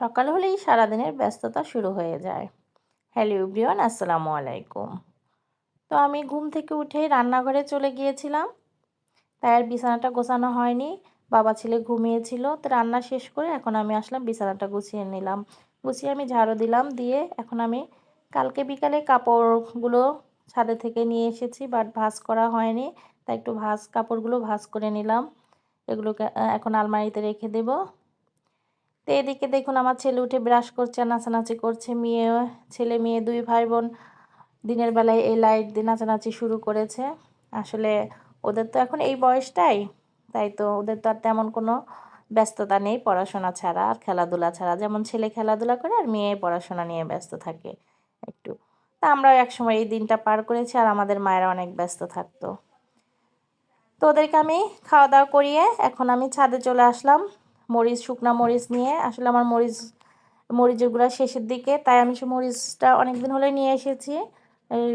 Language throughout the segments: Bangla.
সকাল হলেই সারাদিনের ব্যস্ততা শুরু হয়ে যায়। হ্যালো ইব্রিয়ান আসসালামু আলাইকুম। তো আমি ঘুম থেকে উঠেই রান্নাঘরে চলে গিয়েছিলাম। তাই আর বিছানাটা গোছানো হয়নি। বাবা ছেলে ঘুমিয়েছিল। তো রান্না শেষ করে এখন আমি আসলাম, বিছানাটা গুছিয়ে নিলাম। গুছিয়ে আমি ঝাড়ু দিলাম, দিয়ে এখন আমি কালকে বিকালে কাপড়গুলো ছাদে থেকে নিয়ে এসেছি, বাট ভাজ করা হয়নি। তাই একটু ভাজ, কাপড়গুলো ভাজ করে নিলাম। এগুলোকে এখন আলমারিতে রেখে দেবো। তো এদিকে দেখুন আমার ছেলে উঠে ব্রাশ করছে, নাচানাচি করছে। মেয়ে, ছেলে মেয়ে দুই ভাই বোন দিনের বেলায় এই লাইট দিয়ে নাচানাচি শুরু করেছে। আসলে ওদের তো এখন এই বয়সটাই, তাই তো ওদের তো আর তেমন কোনো ব্যস্ততা নেই পড়াশোনা ছাড়া আর খেলাধুলা ছাড়া। যেমন ছেলে খেলাধুলা করে আর মেয়ে পড়াশোনা নিয়ে ব্যস্ত থাকে একটু। তা আমরাও একসময় এই দিনটা পার করেছি আর আমাদের মায়েরা অনেক ব্যস্ত থাকতো। তো ওদেরকে আমি খাওয়া দাওয়া করিয়ে এখন আমি ছাদে চলে আসলাম। মরিচ, শুকনা মরিচ নিয়ে। আসলে আমার মরিচ, মরিচের গুঁড়া শেষের দিকে, তাই আমি সে মরিচটা অনেক দিন হলে নিয়ে এসেছি।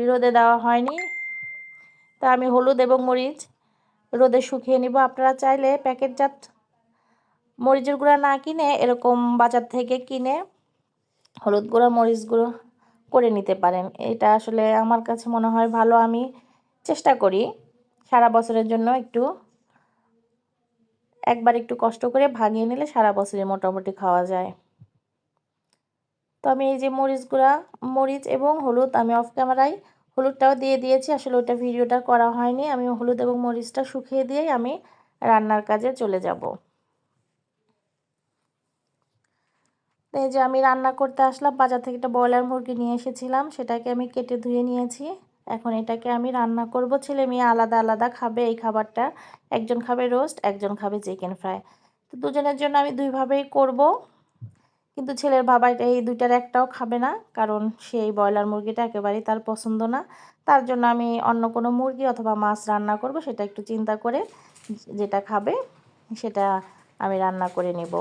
রোদে দেওয়া হয়নি। তা আমি হলুদ এবং মরিচ রোদে শুকিয়ে নিব। আপনারা চাইলে প্যাকেটজাত মরিচের গুঁড়া না কিনে এরকম বাজার থেকে কিনে হলুদ গুঁড়া, মরিচ গুঁড়ো করে নিতে পারেন। এটা আসলে আমার কাছে মনে হয় ভালো। আমি চেষ্টা করি সারা বছরের জন্য একটু একবার একটু কষ্ট করে ভাঙিয়ে নিলে সারা বছরে মোটামুটি খাওয়া যায়। তো আমি এই যে মরিচ গুঁড়া মরিচ এবং হলুদ আমি অফ ক্যামেরায় হলুদটাও দিয়ে দিয়েছি, আসলে ওটা ভিডিওটা করা হয়নি। আমি হলুদ এবং মরিচটা শুকিয়ে দিয়েই আমি রান্নার কাজে চলে যাব। এই যে আমি রান্না করতে আসলাম, বাজার থেকে একটা ব্রয়লার মুরগি নিয়ে এসেছিলাম, সেটাকে আমি কেটে ধুয়ে নিয়েছি। এখন এটাকে আমি রান্না করব। ছেলে মেয়ে আলাদা আলাদা খাবে এই খাবারটা। একজন খাবে রোস্ট একজন খাবে চিকেন ফ্রাই তো দুজনের জন্য আমি দুইভাবেই করব। কিন্তু ছেলের বাবা এটা এই দুইটার একটাও খাবে না কারণ সেই ব্রয়লার মুরগিটা একেবারেই তার পছন্দ না। তার জন্য আমি অন্য কোনো মুরগি অথবা মাছ রান্না করব সেটা একটু চিন্তা করে যেটা খাবে সেটা আমি রান্না করে নেব।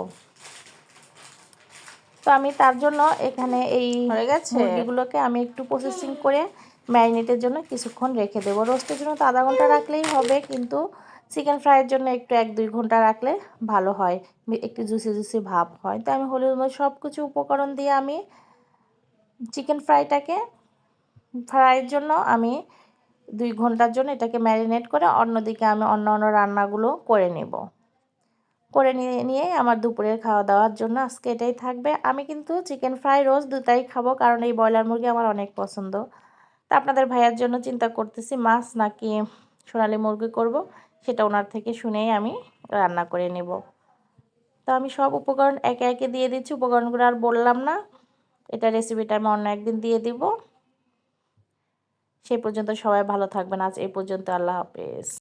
তো আমি তার জন্য এখানে এই হয়ে গেছে? মুরগিগুলোকে আমি একটু প্রসেসিং করে ম্যারিনেটের জন্য কিছুক্ষণ রেখে দেবো। রোস্টের জন্য তো আধা ঘণ্টা রাখলেই হবে, কিন্তু চিকেন ফ্রাইয়ের জন্য একটু এক দুই ঘণ্টা রাখলে ভালো হয়। একটু জুসি জুসি ভাব হয়। তো আমি হলুদ সব কিছু উপকরণ দিয়ে আমি চিকেন ফ্রাইটাকে, ফ্রাইয়ের জন্য আমি দুই ঘণ্টার জন্য এটাকে ম্যারিনেট করে অন্যদিকে আমি অন্য অন্য রান্নাগুলো করে নেব। করে নিয়ে নিয়ে আমার দুপুরের খাওয়া দাওয়ার জন্য আজকে এটাই থাকবে। আমি কিন্তু চিকেন ফ্রাই রোজ দুটাই খাব, কারণ এই ব্রয়লার মুরগি আমার অনেক পছন্দ। আপনাদের ভাইয়ের জন্য চিন্তা করতেছি, মাছ নাকি সোনালি মুরগি করব, সেটা ওনার থেকে শুনেই আমি রান্না করে নেব। তো আমি সব উপকরণ একে একে দিয়ে দিচ্ছি, উপকরণগুলো আর বললাম না, এটা রেসিপিটা আমি অন্য একদিন দিয়ে দিব। সেই পর্যন্ত সবাই ভালো থাকবেন, আজ এই পর্যন্ত, আল্লাহ হাফেজ।